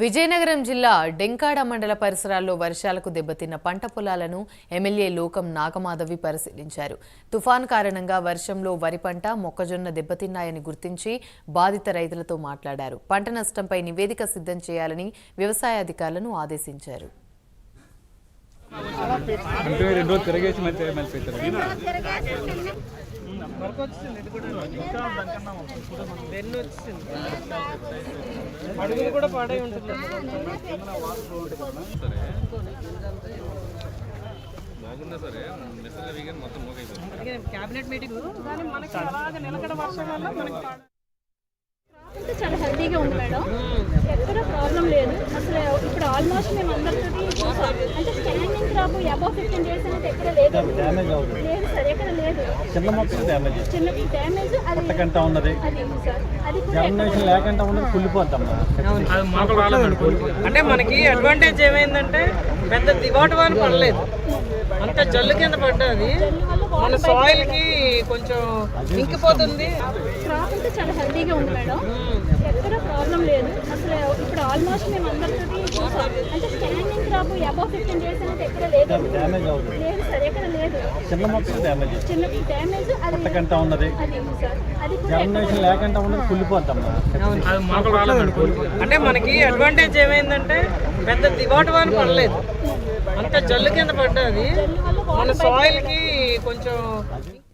విజయనగరం జిల్లా డెంకాడ మండల పరిసరాల్లో వర్షాలకు దెబ్బతిన్న పంట పొలాలను ఎమ్మెల్యే లోకం నాగమాధవి పరిశీలించారు. తుఫాన్ కారణంగా వర్షంలో వరి పంట మొక్కజొన్న దెబ్బతిన్నాయని గుర్తించి బాధిత రైతులతో మాట్లాడారు. పంట నష్టంపై నివేదిక సిద్ధం చేయాలని వ్యవసాయ అధికారులను ఆదేశించారు. అంటే రెండు రోజులు తిరగేసి మంచి మంచి అడుగులు కూడా పాడై ఉంటుంది అందుకే క్యాబినెట్ మీటింగ్ కానీ మనకి అలాగ నిలకడ వర్షం వల్ల మనకి పాడ- అంటే చాలా హెల్తీగా ఉంది మేడం. ఎక్కడ ప్రాబ్లం లేదు. అసలు ఇప్పుడు ఆల్మోస్ట్ మేము అందరితో అంటే స్టాండింగ్ అబౌవ్ ఫిఫ్టీన్ డేస్ అనేది ఎక్కడ లేదు. లేదు సార్ ఎక్కడ లేదు. చిన్న మొక్కలు డ్యామేజ్ చిన్న డ్యామేజ్ అది పుట్టకంట ఉన్నది. అది ఉంది సార్. అది కూడా జర్మినేషన్ లేకుండా ఉన్నది అంటే మనకి అడ్వాంటేజ్ ఏమైందంటే పెద్ద దివాటు వారు పడలేదు. అంత జల్లు కింద పడ్డది. మన సాయిల్కి కొంచెం ఇంకిపోతుంది. క్రాప్ చాలా హెల్తీగా ఉంది మేడం. ఎక్కడ ప్రాబ్లం లేదు. అసలు ఇప్పుడు ఆల్మోస్ట్ మేము అందరితో అంటే స్టాండింగ్ అబౌవ్ ఫిఫ్టీన్ డేస్ అనేది ఎక్కడ లేదు. డ్యామేజ్ అవుతుంది. లేదు సార్ ఎక్కడ లేదు. చిన్న మొక్కలు డ్యామేజ్ చిన్న డ్యామేజ్ అది పుట్టకంట ఉన్నది. అది ఉంది సార్. అది కూడా జర్మినేషన్ లేకుండా ఉన్నది అంటే మనకి అడ్వాంటేజ్ ఏమైందంటే పెద్ద దివాటు వారు పడలేదు. అంత జల్లు కింద పడ్డది. మన సాయిల్కి కొంచెం